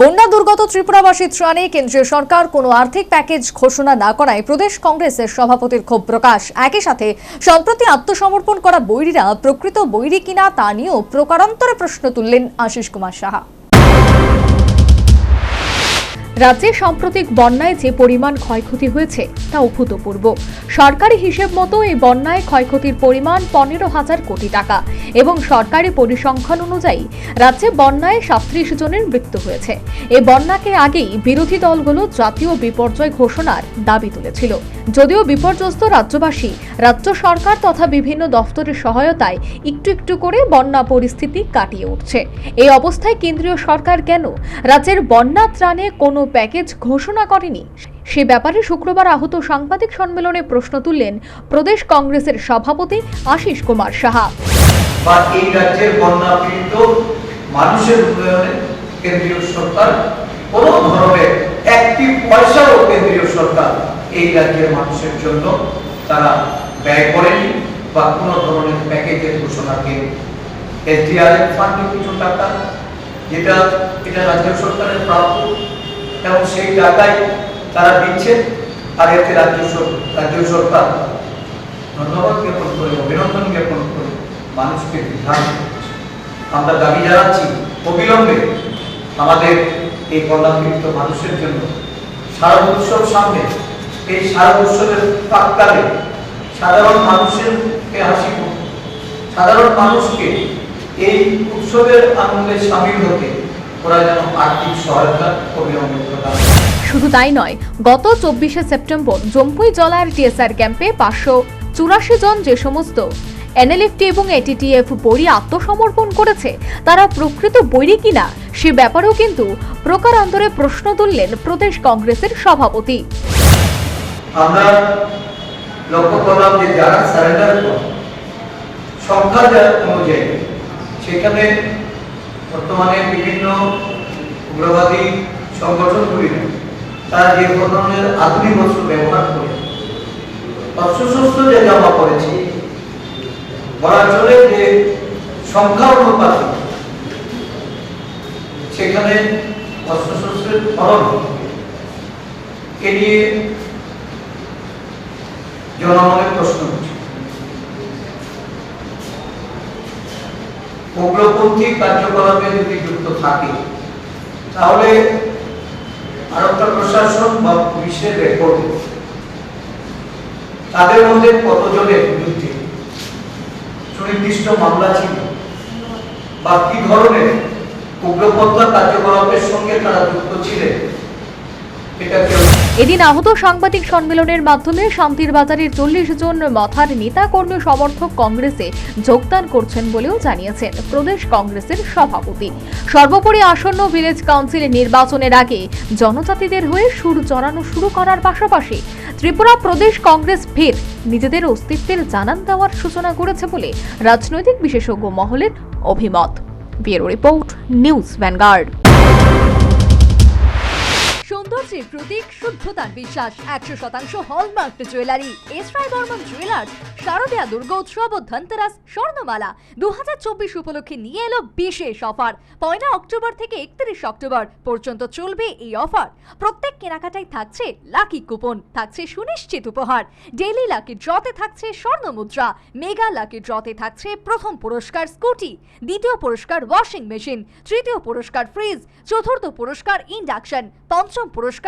বন্যা দুর্গত ত্রিপুরাবাসী ত্রাণে কেন্দ্রীয় সরকার কোনো আর্থিক প্যাকেজ ঘোষণা না করায় প্রদেশ কংগ্রেসের সভাপতির ক্ষোভ প্রকাশ। একই সাথে সম্প্রতি আত্মসমর্পণ করা বৈরীরা প্রকৃত বৈরী কিনা তা নিয়েও প্রকারান্তরে প্রশ্ন তুললেন আশিস কুমার সাহা। রাজ্যে সাম্প্রতিক বন্যায় যে পরিমাণ ক্ষয়ক্ষতি হয়েছে, তা অভূতপূর্ব। সরকারি হিসেব মতো এই বন্যায় ক্ষয়ক্ষতির পরিমাণ পনেরো হাজার কোটি টাকা এবং সরকারি পরিসংখ্যান অনুযায়ী রাজ্যে বন্যায় সাতত্রিশ জনের মৃত্যু হয়েছে। এই বন্যাকে আগেই বিরোধী দলগুলো জাতীয় বিপর্যয় ঘোষণার দাবি তুলেছিল। যদিও বিপর্যস্ত রাজ্যবাসী, রাজ্য সরকার তথা বিভিন্ন দফতরের সহায়তায় একটু একটু করে বন্যা পরিস্থিতি কাটিয়ে উঠছে। এই অবস্থায় কেন্দ্রীয় সরকার কেন রাজ্যের বন্যা ত্রাণে কোনো প্যাকেজ ঘোষণা করেনি। সে ব্যাপারে শুক্রবার আহত সাংবাদিক সম্মেলনে প্রশ্ন তুললেন প্রদেশ কংগ্রেসের সভাপতি আশিস কুমার সাহা। যেটা এটা রাজ্য সরকারের প্রাপ্য। এবং সেই টাকাই তারা দিচ্ছে আর এতে রাজ্য রাজ্য সরকার ধন্যবাদ জ্ঞাপন করে অভিনন্দন জ্ঞাপন করে মানুষকে বিধান আমরা দাবি জানাচ্ছি অবিলম্বে আমাদের এই কল্যাণপীড়িত মানুষের জন্য সারা উৎসব সামনে, এই সারা উৎসবের প্রাককালে সাধারণ মানুষের হাসি সাধারণ মানুষকে এই উৎসবের আনন্দে সামিল হতে ওরা যেন আর্থিক সহায়তা অবিলম্বে প্রদান শুধু তাই নয় গত চব্বিশে সেপ্টেম্বর জম্পুই জলার টিএসআর ক্যাম্পে পাঁচশো চুরাশি জন যে সমস্ত এনএলএফটি এবং এটিটিএফ বড়ি আত্মসমর্পণ করেছে তারা প্রকৃত বৈরী কিনা সে ব্যাপারেও কিন্তু প্রকারান্তরে প্রশ্ন তুললেন প্রদেশ কংগ্রেসের সভাপতি। আমরা লক্ষ্য করলাম যে যারা সারেন্ডার সংখ্যা অনুযায়ী সেখানে বর্তমানে বিভিন্ন উগ্রবাদী সংগঠনগুলি তারা যে ধরনের আধুনিক অস্ত্র ব্যবহার করে। অস্ত্রশস্ত্র যে জমা করেছে, বলা যে সংখ্যা অনুপাতে। সেখানে অস্ত্রশস্ত্রের ফলন এ নিয়ে জনমনে প্রশ্ন উঠছে। উগ্রপন্থী কার্যকলাপে যদি যুক্ত থাকে, তাহলে ভারতের প্রশাসন বা পুলিশের রেকর্ড তাদের মধ্যে কতজনের বিরুদ্ধে সুনির্দিষ্ট মামলা ছিল? বা কি ধরনের উগ্রপন্থা কার্যকলাপের সঙ্গে তারা যুক্ত ছিলেন? এদিন আহত সাংবাদিক সম্মেলনের মাধ্যমে শান্তির বাজারের চল্লিশ জন মথার নেতা কর্মী সমর্থক কংগ্রেসে যোগদান করছেন বলেও জানিয়েছেন প্রদেশ কংগ্রেসের সভাপতি। সর্বোপরি আসন্ন ভিলেজ কাউন্সিল নির্বাচনের আগে জনজাতিদের হয়ে সুর চড়ানো শুরু করার পাশাপাশি ত্রিপুরা প্রদেশ কংগ্রেস ফের নিজেদের অস্তিত্বের জানান দেওয়ার সূচনা করেছে বলে রাজনৈতিক বিশেষজ্ঞ মহলের অভিমত। Bureau report, news Vanguard. সৌন্দর্যের প্রতীক শুদ্ধতার বিশ্বাস, একশো শতাংশ hallmark jewellery, S Roy Barman jewellers, শারদীয়া Durgotsav ও ধনতেরাস স্বর্ণমালা দু উপলক্ষে নিয়ে এলো বিশেষ অফার। পয়লা অক্টোবর থেকে একত্রিশ অক্টোবর পর্যন্ত চলবে এই অফার। প্রত্যেক কেনাকাটায় থাকছে লাকি কুপন, থাকছে সুনিশ্চিত উপহার। ডেইলি লাকি ড্রতে থাকছে স্বর্ণ মুদ্রা, মেগা লাকি ড্রতে থাকছে প্রথম পুরস্কার স্কুটি, দ্বিতীয় পুরস্কার ওয়াশিং মেশিন, তৃতীয় পুরস্কার ফ্রিজ, চতুর্থ পুরস্কার ইন্ডাকশন, পঞ্চম পুরস্কার